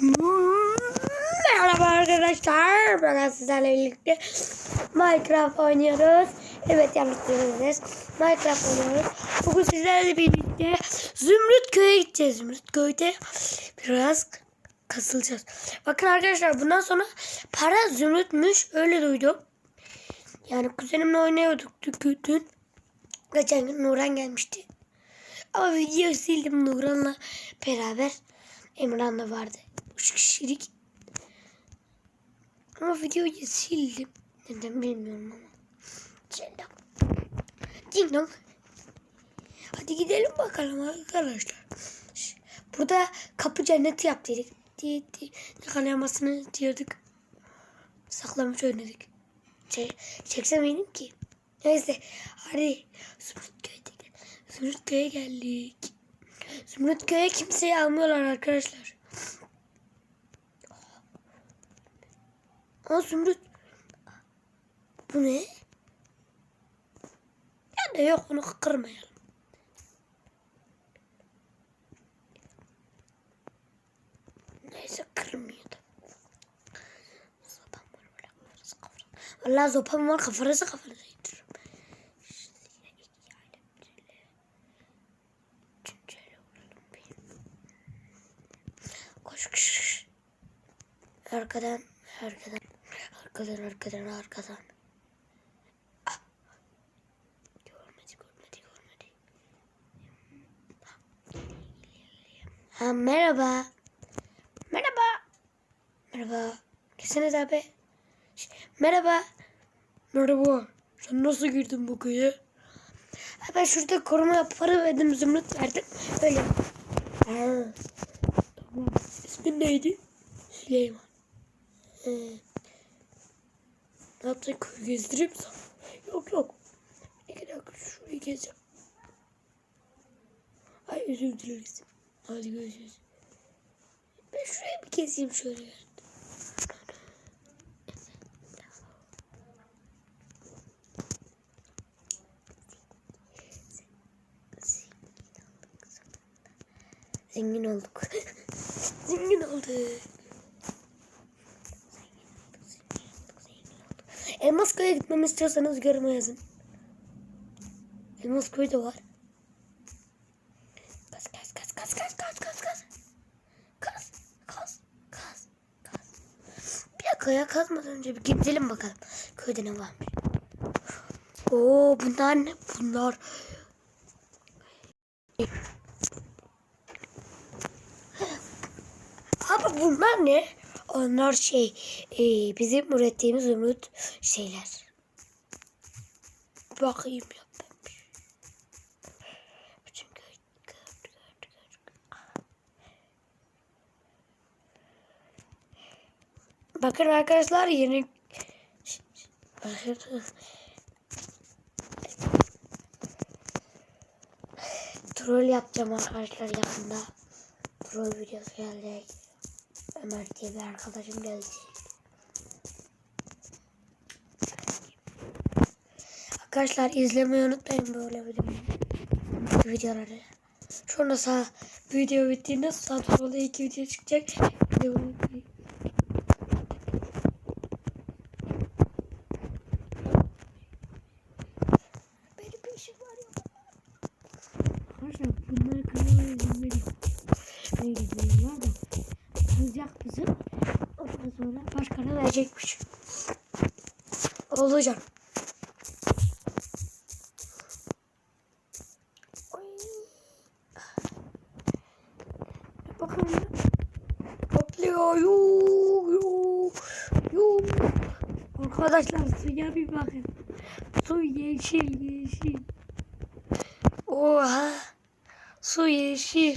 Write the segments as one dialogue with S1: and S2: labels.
S1: Merhaba arkadaşlar. Ben sizlerle birlikte Minecraft oynuyoruz. Evet yanlış duydunuz. Minecraft oynuyoruz. Bugün sizlerle birlikte Zümrüt Köy'e gideceğiz. Zümrüt Köy'de biraz kasılacağız. Bakın arkadaşlar bundan sonra para zümrütmüş. Öyle duydum. Yani kuzenimle oynuyorduk dün. Geçen gün Nuran gelmişti. Ama videoyu sildim Nuran'la beraber. Emran da vardı. Üç kişilik. Ama videoyu sildim. Neden bilmiyorum ama. Ding dong. Hadi gidelim bakalım arkadaşlar. Burada kapı cenneti. Diye, diye, yakalayamasını diyorduk. Saklamış oynadık. Çek, çeksemeydim ki. Neyse. Hadi. Zümrüt köy'e Zümrüt köy'e geldik. Zümrüt köy'e kimseyi almıyorlar arkadaşlar. Aa Zümrüt. Bu ne? Ya da yok onu kırmayalım. Neyse kırmıyordu. Sopam var böyle kafanızı kafanızı. Valla sopam var kafanızı kafanızı bir. Koş koş. Arkadan, arkadan, arkadan, arkadan. Ah. Görmedi, görmedi, görmedi. Ha, merhaba. Merhaba. Merhaba. Kesiniz abi. Ş- Merhaba. Merhaba. Sen nasıl girdin bu köye? Ben şurada koruma para verdim, zümrüt verdim. Öyle. Ha. Tamam. İsmin neydi? Süleyman. Ee, ne? Köyü gezdireyim sana? Yok yok. İki dakika şurayı gezeceğim. Ay özür dileriz. Hadi görüşürüz. Ben şurayı bir gezeyim şöyle. Zengin olduk. Zengin olduk. Elmas Köy'e gitmemi istiyorsanız yoruma yazın. Elmas Köy de var. Kaz kaz kaz kaz kaz kaz kaz kaz. Kaz kaz kaz kaz. Bir dakika ya kazmadan önce bir gidelim bakalım. Köyde ne varmış. Oo bunlar ne? Bunlar Abi bunlar ne? Onlar şey e, bizim ürettiğimiz zümrüt şeyler. Bakayım ya. Bakın arkadaşlar yeni. Troll yapacağım arkadaşlar yakında. Troll videosu gelecek. Ömer diye bir arkadaşım gelecek. Arkadaşlar izlemeyi unutmayın böyle video, videoları. Sonra sağ video bittiğinde sağ solda iki video çıkacak. Bir de unutmayın. Benim bir işim var ya. Arkadaşlar bunları kırmaya izin Şöyle izin var da kızacak bizi. Ondan sonra başkana verecekmiş. Olacak. Ya. Patlıyor. Yuh, yuh, yuh. Arkadaşlar suya bir bakın. Su yeşil yeşil. Oha. Su yeşil.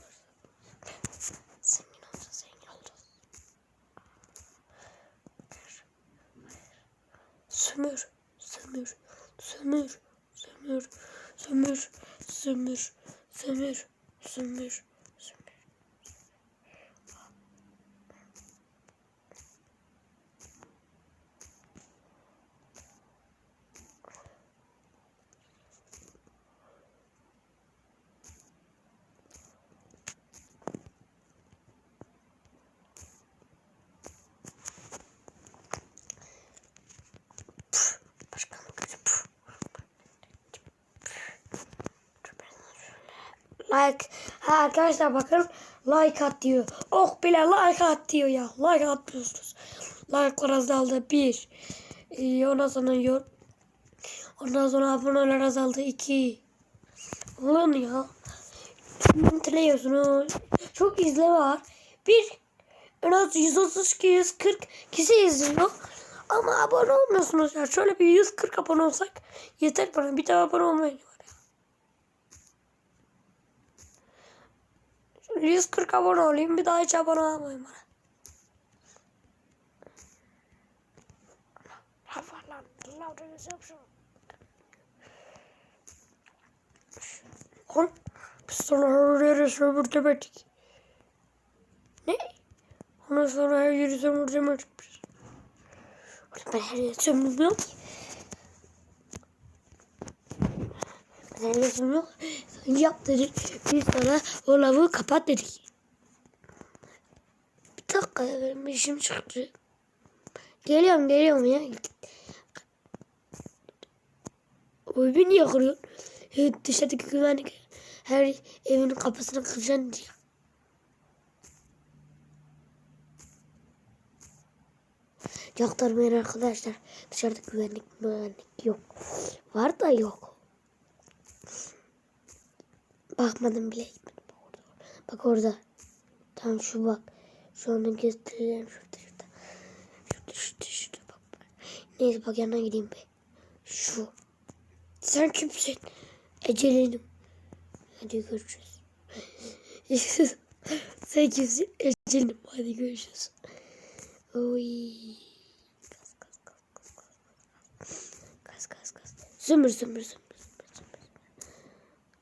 S1: Sömür, sömür, sömür, sömür, sömür, sömür, sömür, sömür, Like. Ha arkadaşlar bakın. Like at diyor. Oh bile like at diyor ya. Like atmıyorsunuz. Like'lar azaldı. Bir. Ee, ondan sonra yor. Ondan sonra aboneler azaldı. iki. Ulan ya. Intiliyorsunuz. Çok izle var. Bir. En az 132 140 kişi izliyor. Ama abone olmuyorsunuz ya. Şöyle bir 140 abone olsak yeter bana. Bir daha abone olmayın. var ya. Şöyle 140 abone olayım. Bir daha hiç abone olmayın bana. Oğlum biz sana her yere sömür demedik. Ne? Ondan sonra her yeri sömür demedik biz. Oğlum ben her yere sömürmüyorum ki. Yere sömürmüyorum. Sen yap dedik. Biz sana o lavuğu kapat dedik. Bir dakika ya, benim işim çıktı. Geliyorum geliyorum ya. O evi niye kırıyorsun? Evet, dışarıdaki güvenlik her evin kapısını kıracaksın diyor. Yaktırmayın arkadaşlar. Dışarıda güvenlik güvenlik yok. Var da yok. Bakmadım bile. Bak orada. Bak. Tam şu bak. Şu anda göstereceğim şurada şurada. Şurada şurada şurada bak. Neyse bak yanına gideyim be. Şu. Sen kimsin? Ecelinim. Hadi görüşürüz. Sen kimsin? Ecelinim. Hadi görüşürüz. Oy. Kas kas kas kas kas. Kas kas zümür zümür zümür.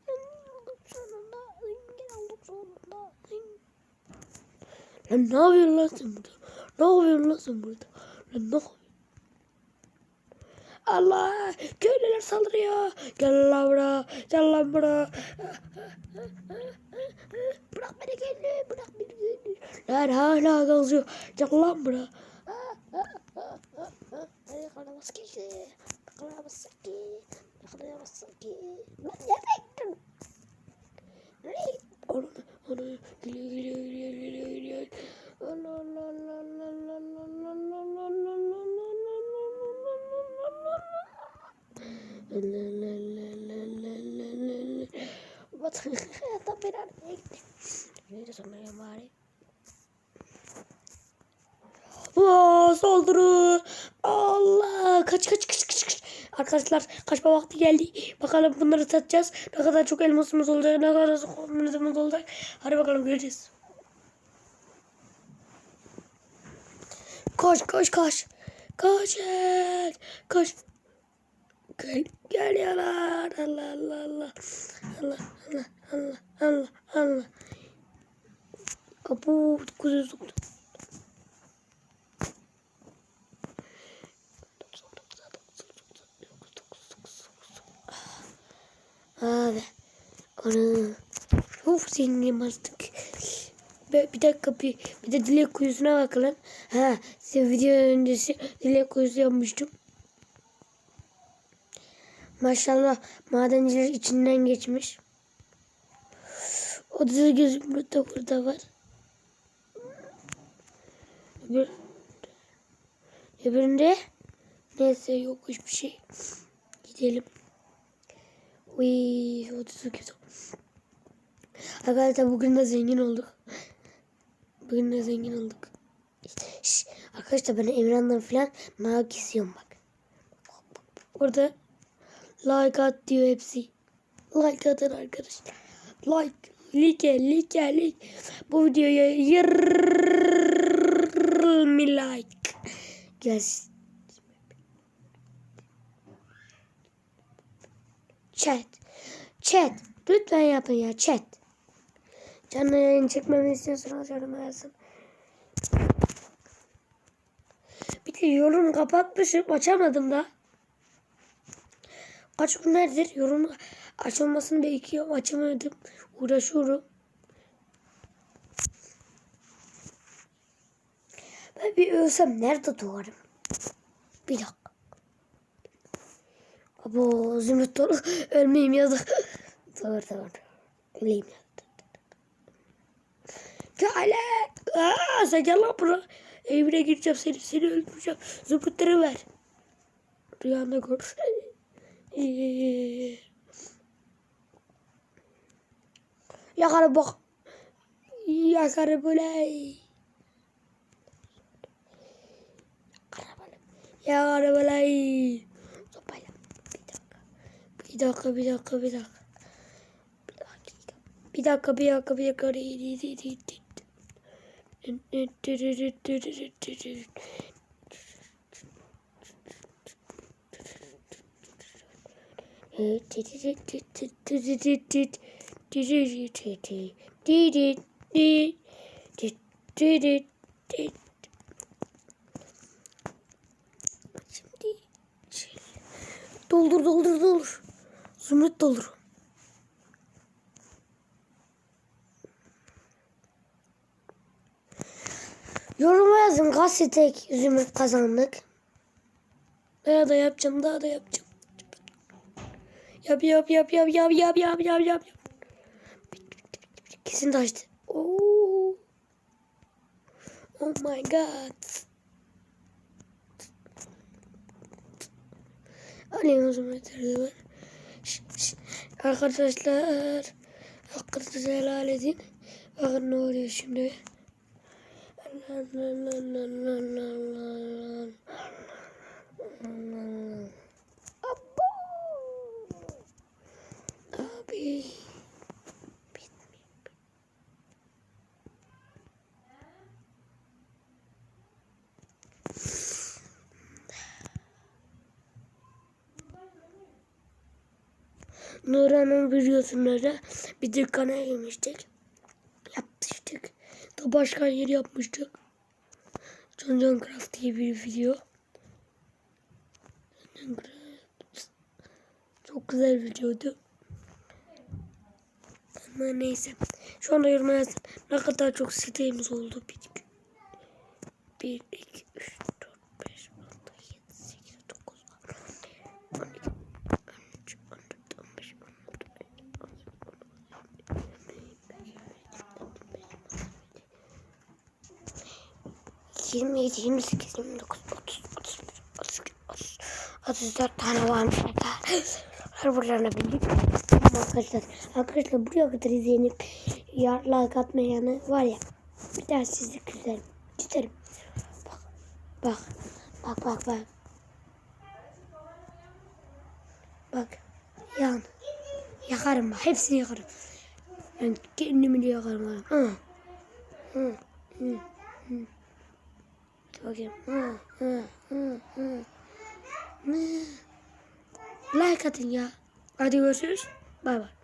S1: Olduk sonunda. Zengin olduk sonunda. Lan ne yapıyorsun lan sen burada? Ne yapıyorsun lan sen burada? Lan ne yapıyorsun? Allah! Köylüler saldırıyor. Gel lan buraya. Gel lan buraya. Bırak beni kendi. Bırak beni kendi. Lan hala gazıyor. Gel lan buraya. Yakalamaz ki. Yakalamaz ki. Yakalamaz ki. Lan nereye gittin? Nereye gittin? Onu, onu geliyor geliyor geliyor geliyor Tam bir araya gitti. Neyse sonra ya bari. Aa, saldırı. Allah. Kaç kaç kaç kaç kaç. Arkadaşlar kaçma vakti geldi. Bakalım bunları satacağız. Ne kadar çok elmasımız olacak. Ne kadar çok elmasımız olacak. Hadi bakalım göreceğiz. Koş koş koş. Koş. Koş. Gel, geliyorlar. Allah Allah Allah. Allah Allah Allah Allah Allah. Kuzu soktu. Abi. Onu. Of zengin artık. Bir, bir dakika bir, bir de dilek kuyusuna bakalım. Ha, size video öncesi dilek kuyusu yapmıştım. Maşallah madenciler içinden geçmiş. O da gözümde de burada var. Öbür, öbüründe neyse yok hiçbir şey. Gidelim. Uy 38. Arkadaşlar bugün de zengin olduk. Bugün de zengin olduk. Şş, arkadaşlar ben Emran'dan falan nak istiyorum bak. Orada like at diyor hepsi. Like atın arkadaşlar. Like. Like, like, like. Bu videoya 20 like. Gelsin. Chat. Chat. Lütfen yapın ya chat. Canlı yayın çekmemi istiyorsanız yoruma yazın. Bir de yorum kapatmışım. Açamadım da. Kaç günlerdir yorum açılmasını bekliyorum. Açamadım. Uğraşıyorum. Ben bir ölsem nerede doğarım? Bir dakika. Abo zümrüt dolu. Ölmeyeyim ya da. Doğru doğru. Öleyim ya. Gale. Aa, sen gel lan buraya. Evine gireceğim seni. Seni öldüreceğim. Zümrütleri ver. Rüyanda gör. Ee, Yakarı bak. Yakarı böyle. Yakarı böyle. Sopayla. Bir dakika. Bir dakika bir dakika bir dakika. Bir dakika bir dakika bir dakika. Bir dakika. Şimdi doldur doldur doldur. Zümrüt doldur. Yoruma yazın kaç zümrüt kazandık. Daha da yapacağım daha da yapacağım. Yap yap yap yap yap yap yap yap yap. Kesin taştı. Oo. Oh my god. Alayım zümrütleri var. Şş, şş. Arkadaşlar hakkınızı helal edin. Bakın ne oluyor şimdi. Abo. Nurhan'ın videosunda bir dükkana girmiştik. Yapmıştık. Da başka yer yapmıştık. John John Craft diye bir video. Çok güzel videoydu. Ama neyse. Şu anda yoruma yazın. Ne kadar çok sitemiz oldu. 1, 1 2, 3, 4, 5, 6, 7, 8, 9, 10, 12, 13, 14, 15, 16, 27, 28, 29, 30, 31, 32, 30, 34 tane varmış arkadaşlar. Buralarına bildik. Arkadaşlar, arkadaşlar buraya kadar izlenip yar like atmayanı var ya bir daha sizi küserim. Küserim. Bak, bak, bak, bak, bak. Bak, yan. Yakarım bak, hepsini yakarım. Ben kendimi de yakarım. Ha. Hı. Hı. Hadi bakayım. Hı. Hı. Hı. Hı. Like atın ya. Hadi görüşürüz. 拜拜。